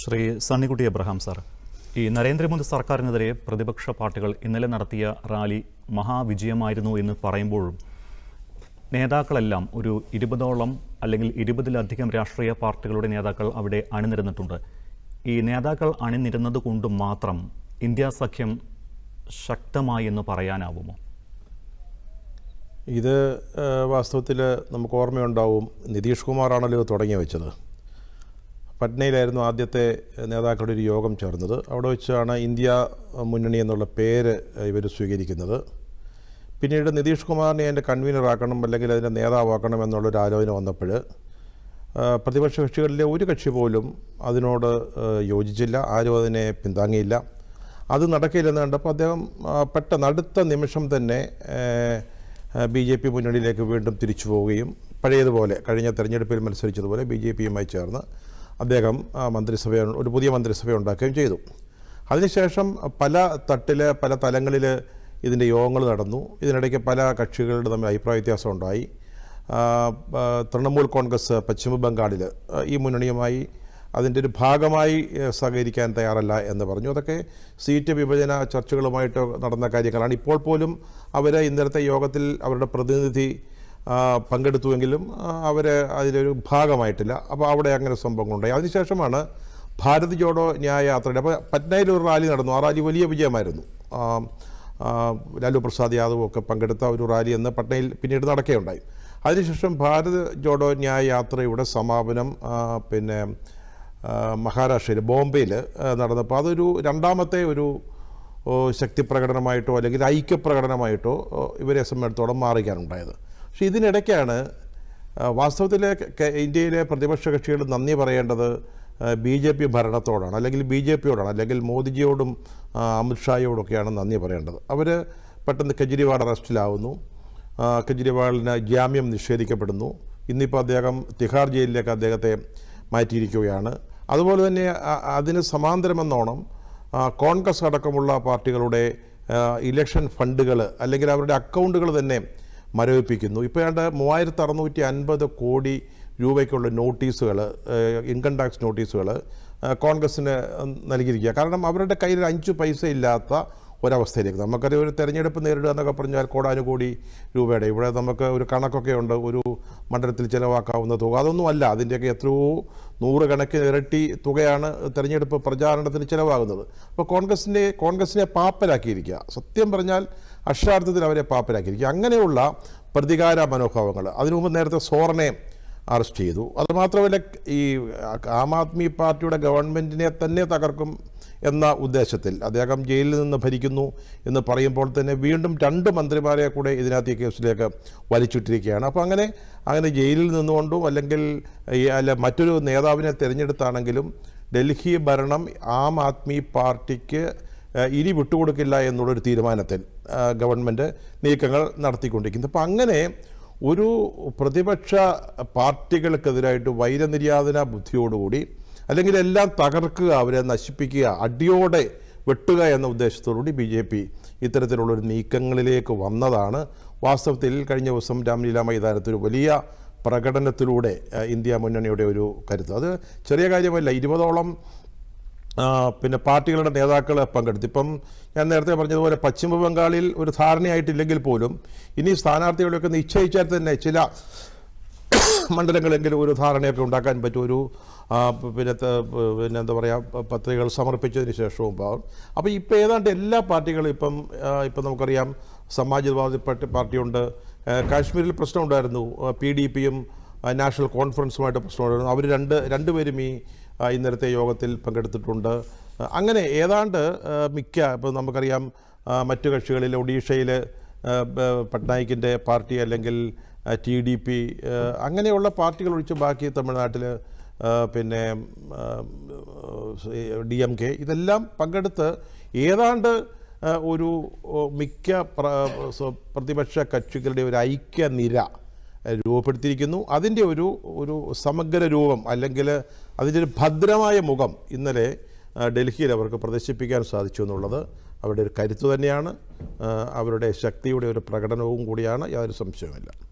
Shri Sunnykutty Abraham sir ഈ നരേന്ദ്രമോദി സർക്കാരിനെതിരെ പ്രതിപക്ഷ പാർട്ടികൾ ഇന്നലെ നടത്തിയ റാലി മഹാവിജയമായിരുന്നു എന്ന് പറയുമ്പോഴും നേതാക്കളെല്ലാം ഒരു ഇരുപതോളം അല്ലെങ്കിൽ ഇരുപതിലധികം രാഷ്ട്രീയ പാർട്ടികളുടെ നേതാക്കൾ അവിടെ അണിനിരന്നിട്ടുണ്ട്. ഈ നേതാക്കൾ അണിനിരുന്നത് കൊണ്ട് മാത്രം ഇന്ത്യ സഖ്യം ശക്തമായി എന്ന് പറയാനാവുമോ? ഇത് വാസ്തവത്തിൽ നമുക്ക് ഓർമ്മയുണ്ടാവും. നിതീഷ് കുമാറാണല്ലോ തുടങ്ങി വെച്ചത്. പട്നയിലായിരുന്നു ആദ്യത്തെ നേതാക്കളുടെ ഒരു യോഗം ചേർന്നത്. അവിടെ വെച്ചാണ് ഇന്ത്യ മുന്നണി എന്നുള്ള പേര് ഇവർ സ്വീകരിക്കുന്നത്. പിന്നീട് നിതീഷ് കുമാറിനെ അതിന്റെ കൺവീനറാക്കണം അല്ലെങ്കിൽ അതിന്റെ നേതാവാക്കണം എന്നുള്ളൊരു ആലോചന വന്നപ്പോൾ പ്രതിപക്ഷ കക്ഷികളിലെ ഒരു കക്ഷി പോലും അതിനോട് യോജിച്ചില്ല. ആരും അതിനെ പിന്താങ്ങിയില്ല. അത് നടക്കില്ലെന്ന് കണ്ടപ്പോൾ അദ്ദേഹം പെട്ടെന്ന് അടുത്ത നിമിഷം തന്നെ ബി ജെ പി മുന്നണിയിലേക്ക് വീണ്ടും തിരിച്ചു പോവുകയും പഴയതുപോലെ കഴിഞ്ഞ തെരഞ്ഞെടുപ്പിൽ മത്സരിച്ചതുപോലെ ബി ജെ പിയുമായി ചേർന്ന് അദ്ദേഹം മന്ത്രിസഭ ഒരു പുതിയ മന്ത്രിസഭ ഉണ്ടാക്കുകയും ചെയ്തു. അതിനുശേഷം പല തട്ടിൽ പല തലങ്ങളിൽ ഇതിന്റെ യോഗങ്ങൾ നടന്നു. ഇതിനിടയ്ക്ക് പല കക്ഷികളുടെ തമ്മിൽ അഭിപ്രായ വ്യത്യാസം ഉണ്ടായി. തൃണമൂൽ കോൺഗ്രസ് പശ്ചിമ ബംഗാളിൽ ഈ മുന്നണിയുമായി അതിന്റെ ഒരു ഭാഗമായി സഹകരിക്കാൻ തയ്യാറല്ല എന്ന് പറഞ്ഞു. അതൊക്കെ സീറ്റ് വിഭജന ചർച്ചകളുമായിട്ട് നടന്ന കാര്യങ്ങളാണ്. ഇപ്പോൾ പോലും അവർ ഇന്നലത്തെ യോഗത്തിൽ അവരുടെ പ്രതിനിധി പങ്കെടുത്തുവെങ്കിലും അവർ അതിലൊരു ഭാഗമായിട്ടില്ല. അപ്പോൾ അവിടെ അങ്ങനെ സംഭവങ്ങളുണ്ടായി. അതിനുശേഷമാണ് ഭാരത് ജോഡോ ന്യായ യാത്രയുടെ അപ്പോൾ പറ്റ്നയിൽ ഒരു റാലി നടന്നു. ആ റാലി വലിയ വിജയമായിരുന്നു. ലാലു പ്രസാദ് യാദവും ഒക്കെ പങ്കെടുത്ത ഒരു റാലി എന്ന് പട്നയിൽ പിന്നീട് നടക്കുകയുണ്ടായി. അതിനുശേഷം ഭാരത് ജോഡോ ന്യായ യാത്രയുടെ സമാപനം പിന്നെ മഹാരാഷ്ട്രയിൽ ബോംബെയിൽ നടന്നപ്പോൾ അതൊരു രണ്ടാമത്തെ ഒരു ശക്തിപ്രകടനമായിട്ടോ ശക്തി പ്രകടനമായിട്ടോ അല്ലെങ്കിൽ ഐക്യപ്രകടനമായിട്ടോ ഇവരെ സംബന്ധിച്ചിടത്തോളം മാറുകയാണുണ്ടായത് പക്ഷേ ഇതിനിടയ്ക്കാണ് വാസ്തവത്തിൽ ഇന്ത്യയിലെ പ്രതിപക്ഷ കക്ഷികൾ നന്ദി പറയേണ്ടത് ബി ജെ പി ഭരണത്തോടാണ് അല്ലെങ്കിൽ ബി ജെ പിയോടാണ് അല്ലെങ്കിൽ മോദിജിയോടും അമിത്ഷായോടൊക്കെയാണ് നന്ദി പറയേണ്ടത്. അവർ പെട്ടെന്ന് കെജ്രിവാൾ അറസ്റ്റിലാവുന്നു. കെജ്രിവാളിന് ജാമ്യം നിഷേധിക്കപ്പെടുന്നു. ഇന്നിപ്പോൾ അദ്ദേഹം തിഹാർ ജയിലിലേക്ക് അദ്ദേഹത്തെ മാറ്റിയിരിക്കുകയാണ്. അതുപോലെ തന്നെ അതിന് സമാന്തരമെന്നോണം കോൺഗ്രസ് അടക്കമുള്ള പാർട്ടികളുടെ ഇലക്ഷൻ ഫണ്ടുകൾ അല്ലെങ്കിൽ അവരുടെ അക്കൗണ്ടുകൾ തന്നെ മരവിപ്പിക്കുന്നു. ഇപ്പോൾ ഏതാണ്ട് മൂവായിരത്തി അറുന്നൂറ്റി അൻപത് കോടി രൂപയ്ക്കുള്ള നോട്ടീസുകൾ ഇൻകം ടാക്സ് നോട്ടീസുകൾ കോൺഗ്രസ്സിന് നൽകിയിരിക്കുക. കാരണം അവരുടെ കയ്യിൽ അഞ്ച് പൈസ ഇല്ലാത്ത ഒരവസ്ഥയിലേക്ക് നമുക്കറിയാം ഒരു തെരഞ്ഞെടുപ്പ് നേരിടുക എന്നൊക്കെ പറഞ്ഞാൽ കോടാനുകോടി രൂപയുടെ ഇവിടെ നമുക്ക് ഒരു കണക്കൊക്കെ ഉണ്ട് ഒരു മണ്ഡലത്തിൽ ചിലവാക്കാവുന്ന തുക. അതൊന്നുമല്ല അതിന്റെയൊക്കെ എത്രയോ നൂറുകണക്കിന് ഇരട്ടി തുകയാണ് തെരഞ്ഞെടുപ്പ് പ്രചാരണത്തിന് ചിലവാകുന്നത്. അപ്പോൾ കോൺഗ്രസിന്റെ കോൺഗ്രസിനെ പാപ്പരാക്കിയിരിക്കുക. സത്യം പറഞ്ഞാൽ അക്ഷരാർത്ഥത്തിൽ അവരെ പാപ്പരാക്കിയിരിക്കുക. അങ്ങനെയുള്ള പ്രതികാര മനോഭാവങ്ങൾ. അതിനു മുമ്പ് നേരത്തെ സോറനെ അറസ്റ്റ് ചെയ്തു. അതുമാത്രമല്ല ഈ ആം ആദ്മി പാർട്ടിയുടെ ഗവൺമെന്റിനെ തന്നെ തകർക്കും എന്ന ഉദ്ദേശത്തിൽ അദ്ദേഹം ജയിലിൽ നിന്ന് ഭരിക്കുന്നു എന്ന് പറയുമ്പോൾ തന്നെ വീണ്ടും രണ്ട് മന്ത്രിമാരെ കൂടെ ഇതിനകത്ത് ഈ കേസിലേക്ക് വലിച്ചിട്ടിരിക്കുകയാണ് അപ്പോൾ അങ്ങനെ അങ്ങനെ ജയിലിൽ നിന്നുകൊണ്ടും അല്ലെങ്കിൽ അല്ല മറ്റൊരു നേതാവിനെ തിരഞ്ഞെടുത്താണെങ്കിലും ഡൽഹി ഭരണം ആം ആദ്മി പാർട്ടിക്ക് ഇനി വിട്ടുകൊടുക്കില്ല എന്നുള്ളൊരു തീരുമാനത്തിൽ ഗവൺമെന്റ് നീക്കങ്ങൾ നടത്തിക്കൊണ്ടിരിക്കുന്നു. അപ്പോൾ അങ്ങനെ ഒരു പ്രതിപക്ഷ പാർട്ടികൾക്കെതിരായിട്ട് വൈരനിര്യാതന ബുദ്ധിയോടുകൂടി അല്ലെങ്കിൽ എല്ലാം തകർക്കുക അവരെ നശിപ്പിക്കുക അടിയോടെ വെട്ടുക എന്ന ഉദ്ദേശത്തോടുകൂടി ബി ജെ പി ഇത്തരത്തിലുള്ളൊരു നീക്കങ്ങളിലേക്ക് വന്നതാണ്. വാസ്തവത്തിൽ കഴിഞ്ഞ ദിവസം രാംലീല മൈതാനത്തൊരു വലിയ പ്രകടനത്തിലൂടെ ഇന്ത്യ മുന്നണിയുടെ ഒരു കരുത്ത്. അത് ചെറിയ കാര്യമല്ല ഇരുപതോളം പിന്നെ പാർട്ടികളുടെ നേതാക്കൾ പങ്കെടുത്തു. ഇപ്പം ഞാൻ നേരത്തെ പറഞ്ഞതുപോലെ പശ്ചിമ ബംഗാളിൽ ഒരു ധാരണയായിട്ടില്ലെങ്കിൽ പോലും ഇനി സ്ഥാനാർത്ഥികളെയൊക്കെ നിശ്ചയിച്ചാൽ തന്നെ ചില മണ്ഡലങ്ങളെങ്കിലും ഒരു ധാരണയൊക്കെ ഉണ്ടാക്കാൻ പറ്റും ഒരു പിന്നെ പിന്നെ എന്താ പറയുക പത്രികകൾ സമർപ്പിച്ചതിന് ശേഷവും പാവും അപ്പോൾ ഇപ്പോൾ ഏതാണ്ട് എല്ലാ പാർട്ടികളും ഇപ്പം ഇപ്പം നമുക്കറിയാം സമാജ്വാദി പാർട്ടി പാർട്ടിയുണ്ട്. കാശ്മീരിൽ പ്രശ്നമുണ്ടായിരുന്നു. പി ഡി പിയും നാഷണൽ കോൺഫറൻസുമായിട്ട് പ്രശ്നമുണ്ടായിരുന്നു. അവർ രണ്ട് രണ്ടുപേരും ഈ ഇന്നലത്തെ യോഗത്തിൽ പങ്കെടുത്തിട്ടുണ്ട്. അങ്ങനെ ഏതാണ്ട് മിക്ക ഇപ്പോൾ നമുക്കറിയാം മറ്റു കക്ഷികളിൽ ഒഡീഷയിൽ പട്നായിക്കിന്റെ പാർട്ടി അല്ലെങ്കിൽ ടി ഡി പി അങ്ങനെയുള്ള പാർട്ടികൾ ഒഴിച്ച് ബാക്കി തമിഴ്നാട്ടിൽ പിന്നെ ഡി എം കെ ഇതെല്ലാം പങ്കെടുത്ത് ഏതാണ്ട് ഒരു മിക്ക പ്ര- പ്രതിപക്ഷ കക്ഷികളുടെ ഒരു ഐക്യനിര രൂപപ്പെടുത്തിയിരിക്കുന്നു. അതിന്റെ ഒരു ഒരു സമഗ്ര രൂപം അല്ലെങ്കിൽ അതിന്റെ ഒരു ഭദ്രമായ മുഖം ഇന്നലെ ഡൽഹിയിൽ അവർക്ക് പ്രദർശിപ്പിക്കാൻ സാധിച്ചു എന്നുള്ളത് അവരുടെ ഒരു കരുത്ത് തന്നെയാണ്. അവരുടെ ശക്തിയുടെ ഒരു പ്രകടനവും കൂടിയാണ്. യാതൊരു സംശയവുമില്ല.